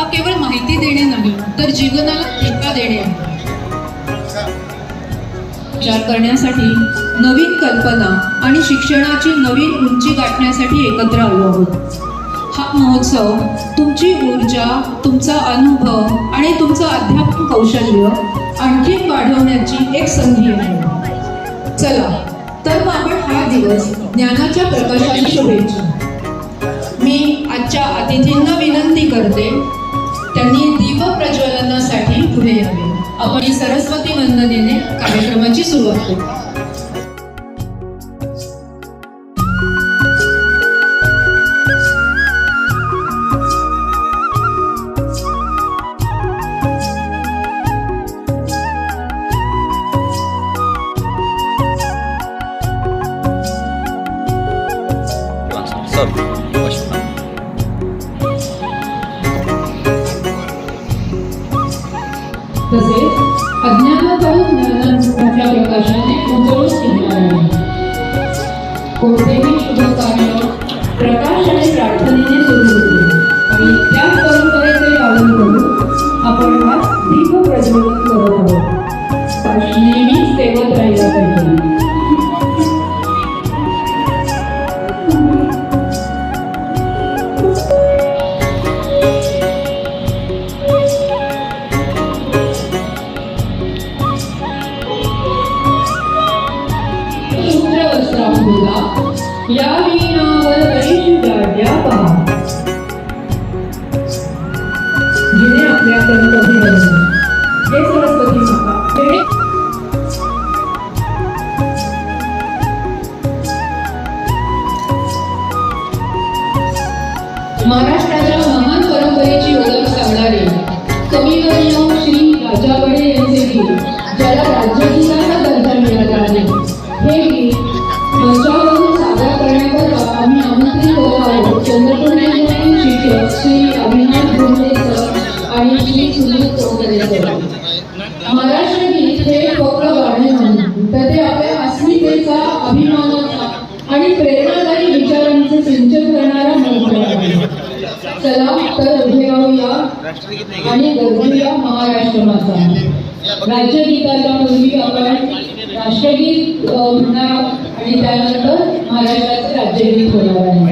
हा केवळ माहिती देणे नाही तर जीवनाला दिशा देणे. आहे विचार करण्यासाठी नवीन कल्पना आणि शिक्षणाची नवीन उंची गाठण्यासाठी एकत्र आलो आहोत. हा महोत्सव तुमची ऊर्जा तुमचा अनुभव आणि तुमचं अध्यापन कौशल्य आणखी वाढवण्याची एक संधी आहे. चला तर मग आपण हा दिवस ज्ञानाच्या प्रकाशाने शुभेच्छा. मी आजच्या अतिथींना विनंती करते त्यांनी दीप प्रज्वलनासाठी पुढे यावे. आपण सरस्वती वंदनेने कार्यक्रमाची सुरुवात करू. बोला या विणावर ऐश गाड्या पहा. जिने आपल्याकडे कधी बनवलं हे राज्यगीताच्या पूर्वी आपण राष्ट्रगीत म्हणणार आणि त्यानंतर महाराष्ट्राचे राज्यगीत होणार आहे.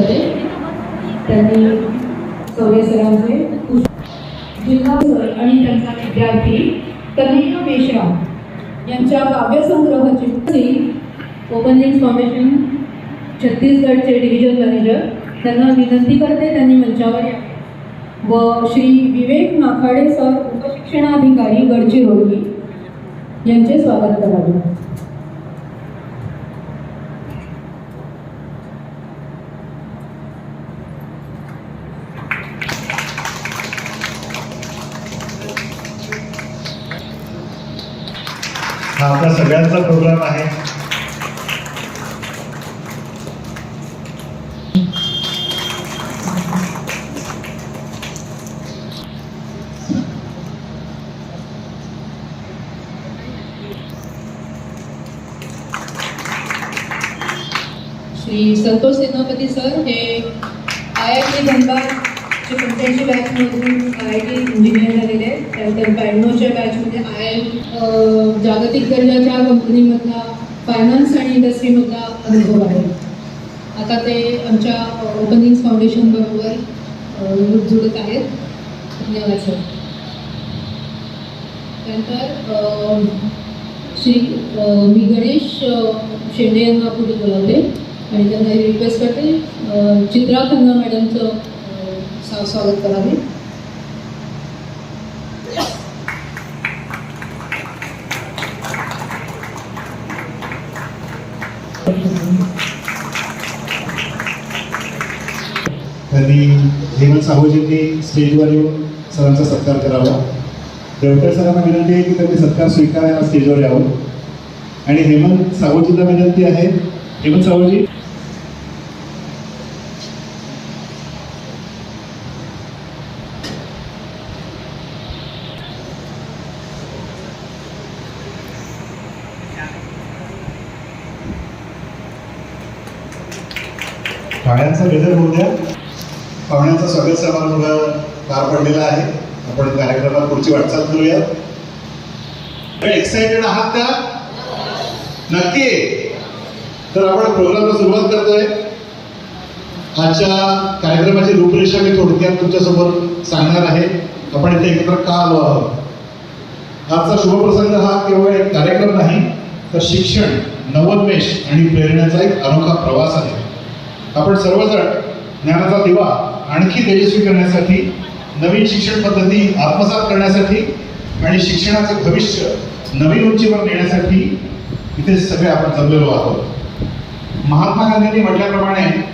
होते. त्यांनी सौर्य सरांचे जिल्हा सर आणि त्यांचा विद्यार्थी कन्हैया मेश्राम यांच्या काव्यसंग्रहाची ओपनिंग फाउंडेशन छत्तीसगडचे डिव्हिजन मॅनेजर त्यांना विनंती करते त्यांनी मंचावर या. व श्री विवेक माखाडे सर उपशिक्षणाधिकारी गडचिरोली यांचे स्वागत करावे. सगळ्यांचा प्रोग्राम आहे. श्री संतोष सेनापती सर हे आय आय टी धनबाद धनबादचे पंच्याऐंशी बॅचमधून आय आय टी इंजिनियर झालेले आहेत त्यानंतर ब्याण्णवच्या बॅचमध्ये आय आय जागतिक दर्जाच्या कंपनीमधला फायनान्स आणि इंडस्ट्रीमधला अनुभव आहे. आता ते आमच्या ओपनिंग फाउंडेशन बरोबर जुळत आहेत. धन्यवाद सर त्यानंतर श्री मी गणेश शेंडे यांना पुढे बोलावले. आणि त्यांना रिक्वेस्ट करते. चित्रा खन्ना मॅडमचं स्वागत करावे त्यांनी हेमंत साहूजींनी स्टेजवर येऊन सरांचा सत्कार करावा. देवकर सरांना विनंती आहे की त्यांनी सत्कार स्वीकारायला स्टेजवर यावं. आणि हेमंत साहूजींना विनंती आहे. हेमंत साहूजी पाण्याचा गजर होऊ द्या. पाहुण्यांचा स्वागत समारंभ पार पडलेला आहे. आपण कार्यक्रमात पुढची वाटचाल करूया. एक्साइटेड आहात का? नक्की. तर आपण प्रोग्रामला सुरुवात करतोय. आजच्या कार्यक्रमाची रूपरेषा मी थोडक्यात तुमच्यासमोर सांगणार आहे. आपण इथे एकत्र का आलो आहोत? आजचा शुभप्रसंग हा केवळ एक कार्यक्रम नाही तर शिक्षण नवोन्मेष आणि प्रेरणाचा एक अनोखा प्रवास आहे. आपण सर्वजण ज्ञानाचा दिवा आणखी तेजस्वी करण्यासाठी नवीन शिक्षण पद्धती आत्मसात करण्यासाठी आणि शिक्षणाचं भविष्य नवीन उंचीवर नेण्यासाठी इथे सगळे आपण जमलेलो आहोत. महात्मा गांधींनी म्हटल्याप्रमाणे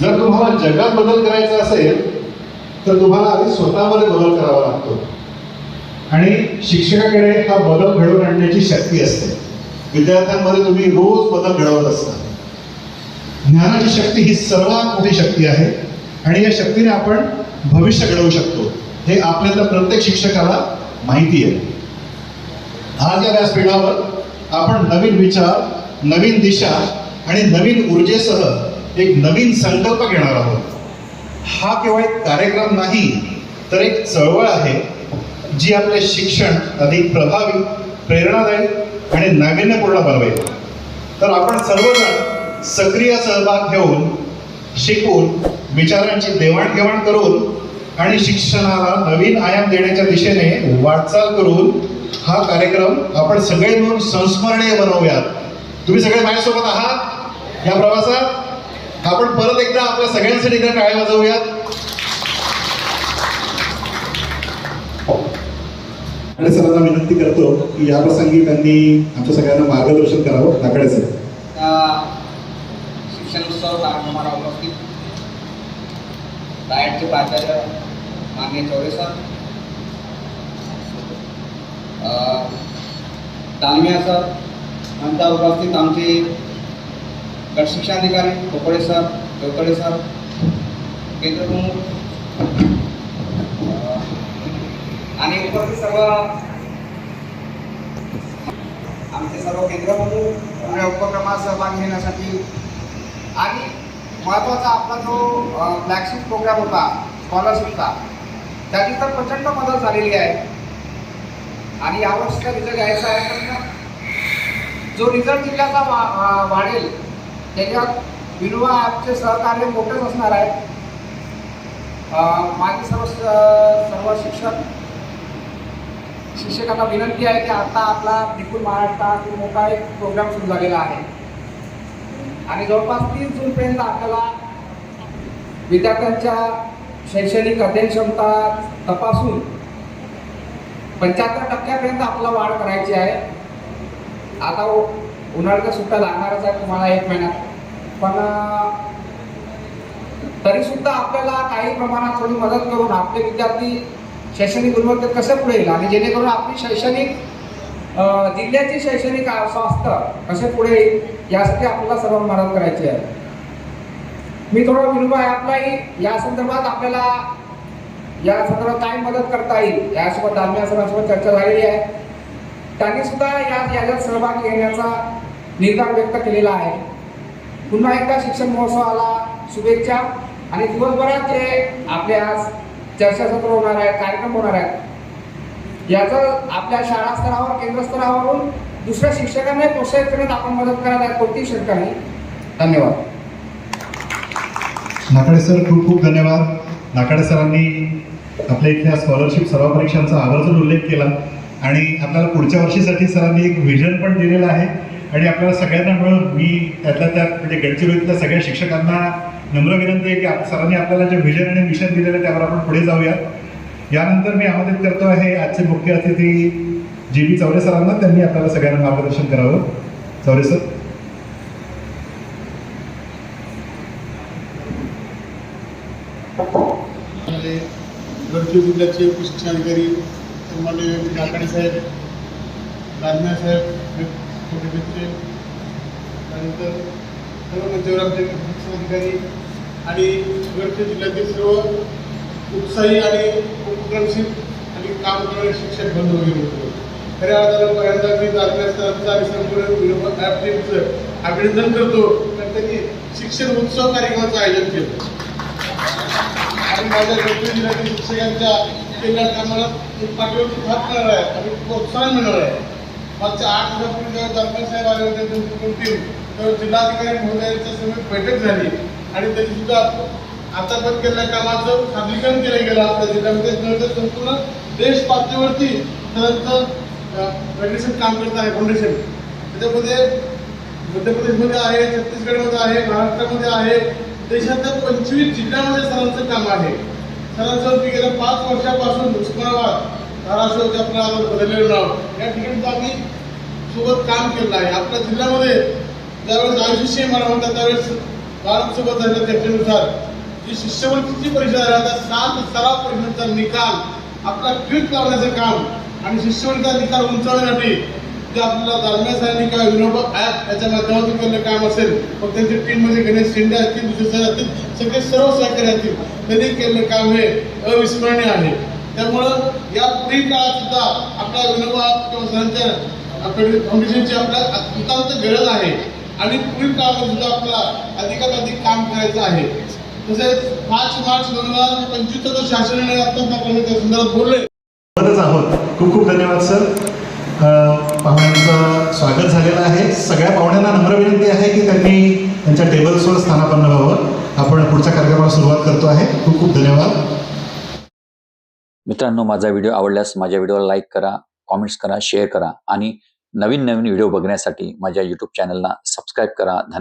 जर तुम्हाला जगात बदल करायचा असेल तर तुम्हाला आधी स्वतःमध्ये बदल करावा लागतो. आणि शिक्षकाकडे हा बदल घडवून आणण्याची शक्ती असते. विद्यार्थ्यांमध्ये तुम्ही रोज बदल घडवत असता. ज्ञानाची शक्ती ही सर्वात मोठी शक्ती आहे. आणि या शक्तीने आपण भविष्य घडवू शकतो. हे आपल्याला प्रत्येक शिक्षकाला माहिती आहे. आज या व्यासपीठावर आपण नवीन विचार नवीन दिशा आणि नवीन ऊर्जेसह एक नवीन संकल्प घेणार आहोत. हा केवळ एक कार्यक्रम नाही तर एक चळवळ आहे जी आपले शिक्षण अधिक प्रभावी प्रेरणादायी आणि नाविन्यपूर्ण बनवेल. तर आपण सर्वजण सक्रिय सहभाग घेऊन शिकून विचारांची देवाणघेवाण करून आणि शिक्षणाला नवीन आयाम देण्याच्या दिशेने वाटचाल करून हा कार्यक्रम आपण सगळे मिळून संस्मरणीय बनवूयात. तुम्ही सगळे माझ्यासोबत आहात? या प्रवासात? आपण परत एकदा आपल्या सगळ्यांसाठी एकदा टाळ्या वाजवूयात. आणि सरांना विनंती करतो की या प्रसंगी त्यांनी आमच्या सगळ्यांना मार्गदर्शन करावं नाकड्याचं त्या शिक्षणोत्सव कार्यक्रमाला उपस्थित डाएटचे प्राचार्य माननीय चौरे सर दालमिया सर नंतर उपस्थित आमचे गट शिक्षणाधिकारी कोपडे सर देवकडे सर केंद्र प्रमुख। आणि उपस्थित सर्व आमचे सर्व केंद्र प्रमुख या उपक्रमात सहभाग घेण्यासाठी महत्त्वाचा आपला जो फ्लॅगशिप प्रोग्राम होता स्कॉलरशिपचा त्याची तर प्रचंड मदत झालेली आहे. आणि यावर्षीचा रिझल्ट घ्यायचा आहे पण जो रिझल्ट जिल्ह्याचा वा- वाढेल त्याच्यात विनोबा ॲपचे सहकार्य मोठेच असणार आहे. माझी सर्व सर्व शिक्षक शिक्षकांना विनंती आहे की आता आपला निपुण महाराष्ट्रात मोठा एक प्रोग्राम सुरू झालेला आहे. आणि जवळपास तीन जूनपर्यंत आपल्याला विद्यार्थ्यांच्या शैक्षणिक अध्ययन क्षमता तपासून पंच्याहत्तर टक्क्यापर्यंत आपल्याला वाढ करायची आहे. आता उ- उन्हाळ्याच्या सुट्ट्या लागणारच आहे तुम्हाला एक महिन्यात. पण तरीसुद्धा आपल्याला काही प्रमाणात थोडी मदत करून आपले विद्यार्थी शैक्षणिक गुणवत्तेत कसे पुढे येईल? आणि जेणेकरून आपली शैक्षणिक जिल्ह्याची शैक्षणिक स्वास्थ्य कसे पुढे येईल यासाठी आपल्याला सर्व मदत करायची आहे. मी थोडं विनोबा आपलाही या संदर्भात आपल्याला या संदर्भात काय मदत करता येईल यासोबत दाम्या सरांसोबत चर्चा झालेली आहे. त्यांनी सुद्धा या याच्यात सहभाग घेण्याचा निर्धार व्यक्त केलेला आहे. पुन्हा एकदा शिक्षण महोत्सवाला शुभेच्छा आणि दिवसभरात जे आपले आज चर्चासत्र होणार आहे कार्यक्रम होणार आहेत याचं आपल्या शाळा स्तरावर केंद्र स्तरावरून दुसऱ्या शिक्षकांना प्रोत्साहित करण्यात आपण मदत करायला आहे कोणतीही शंका नाही धन्यवाद. नाकाडे सर खूप खूप धन्यवाद. नाकाडे सरांनी आपल्या इथल्या स्कॉलरशिप सर्व परीक्षांचा आवर्जून उल्लेख केला. आणि आपल्याला पुढच्या वर्षीसाठी सरांनी एक व्हिजन पण दिलेलं आहे. आणि आपल्याला सगळ्यांना मिळून मी त्यातल्या त्या म्हणजे गडचिरोलीतल्या सगळ्या शिक्षकांना नम्र विनंती आहे की सरांनी आपल्याला जे व्हिजन आणि मिशन दिलेलं आहे त्यावर आपण पुढे जाऊया यानंतर मी आमंत्रित करतो आहे आजचे मुख्य अतिथी जी बी चौरे सरांना. त्यांनी आपल्याला सगळ्यांना मार्गदर्शन करावं. चौरे सर. आपले गडचिरोली जिल्ह्याचे उपशिक्षणाधिकारी सन्माननीय काकडे साहेब राजनाथ साहेब छोटे त्यानंतर सर्व मंचावर आमचे शिक्षणाधिकारी आणि गडचिरोली जिल्ह्यातील सर्व उत्साही आणि उपक्रमशील आणि काम करणारे शिक्षक बंद वगैरे होते खऱ्या अर्थानं पहिल्यांदा मी राजनाथ आणि संपूर्ण विनोबा ॲप टीमचं अभिनंदन करतो. कारण त्यांनी शिक्षण उत्सव कार्यक्रमाचं आयोजन केलं. आणि माझ्या गडचिरोली जिल्ह्यातील शिक्षकांच्या केलेल्या कामाला एक पाठीवरची हात मिळणार आहे. आणि प्रोत्साहन मिळणार आहे. मागच्या आठ दिवसापूर्वी जेव्हा दरबार साहेब आले होते त्यांची टीम तेव्हा जिल्हाधिकारी महोदयांच्या समेत बैठक झाली. आणि त्यांनी सुद्धा आता पण केलेल्या कामाचं सादरीकरण केलं गेलं आपल्या जिल्ह्यामध्ये संपूर्ण देश पातळीवरती सरांचं फेडरेशन काम करत आहे फाउंडेशन त्याच्यामध्ये मध्य प्रदेशमध्ये आहे छत्तीसगडमध्ये आहे महाराष्ट्रामध्ये आहे देशातल्या पंचवीस जिल्ह्यामध्ये सरांचं काम आहे. सरांचं मी गेल्या पाच वर्षापासून उस्मानाबाद धाराशिवच्या आपलं आज बदललेलं नाव. या ठिकाणी आम्ही सोबत काम केलं आहे. आपल्या जिल्ह्यामध्ये ज्यावेळेस आयुष्य मला म्हणतात त्यावेळेस बाळासोबत झालेल्या चर्चेनुसार जी शिष्यवृत्तीची परीक्षा झाली आता सात सराव परीक्षेचा निकाल आपला क्विक लावण्याचं काम आणि शिष्यवृत्तीचा निकाल उंचावण्यासाठी जे आपल्याला दालम्यासाठी सरांनी किंवा विनोबा ॲप याच्या माध्यमातून केलेलं काम असेल मग त्यांच्या टीममध्ये म्हणजे गणेश शिंदे असतील दुसरे सर असतील सगळे सर्व सहकारी असतील त्यांनी केलेलं काम हे अविस्मरणीय आहे. त्यामुळं या पुढील काळात सुद्धा आपल्या विनोबा किंवा सरांच्या फाउंडेशनची आपल्याला अत्यंत गरज आहे. आणि पुढील काळात सुद्धा आपल्याला अधिकाधिक काम करायचं आहे. तसेच पाच मार्च दोन हजार पंचवीसचा जो शासन निर्णय आता आपण त्या संदर्भात बोललोय. सोबतच आहोत. खूप खूप धन्यवाद सर. पाहुण्यांचं स्वागत झालेलं आहे. सगळ्या पाहुण्यांना नम्र विनंती आहे की त्यांनी त्यांच्या टेबल्सवर स्थानापन्न व्हावं. आपण पुढच्या कार्यक्रमाला सुरुवात करतो आहे. खूप खूप धन्यवाद. मित्रांनो माझा व्हिडिओ आवडल्यास माझ्या व्हिडिओला लाईक करा कॉमेंट्स करा शेअर करा आणि नवीन नवीन व्हिडिओ बघण्यासाठी माझ्या यूट्यूब चॅनलला सबस्क्राईब करा. धन्यवाद.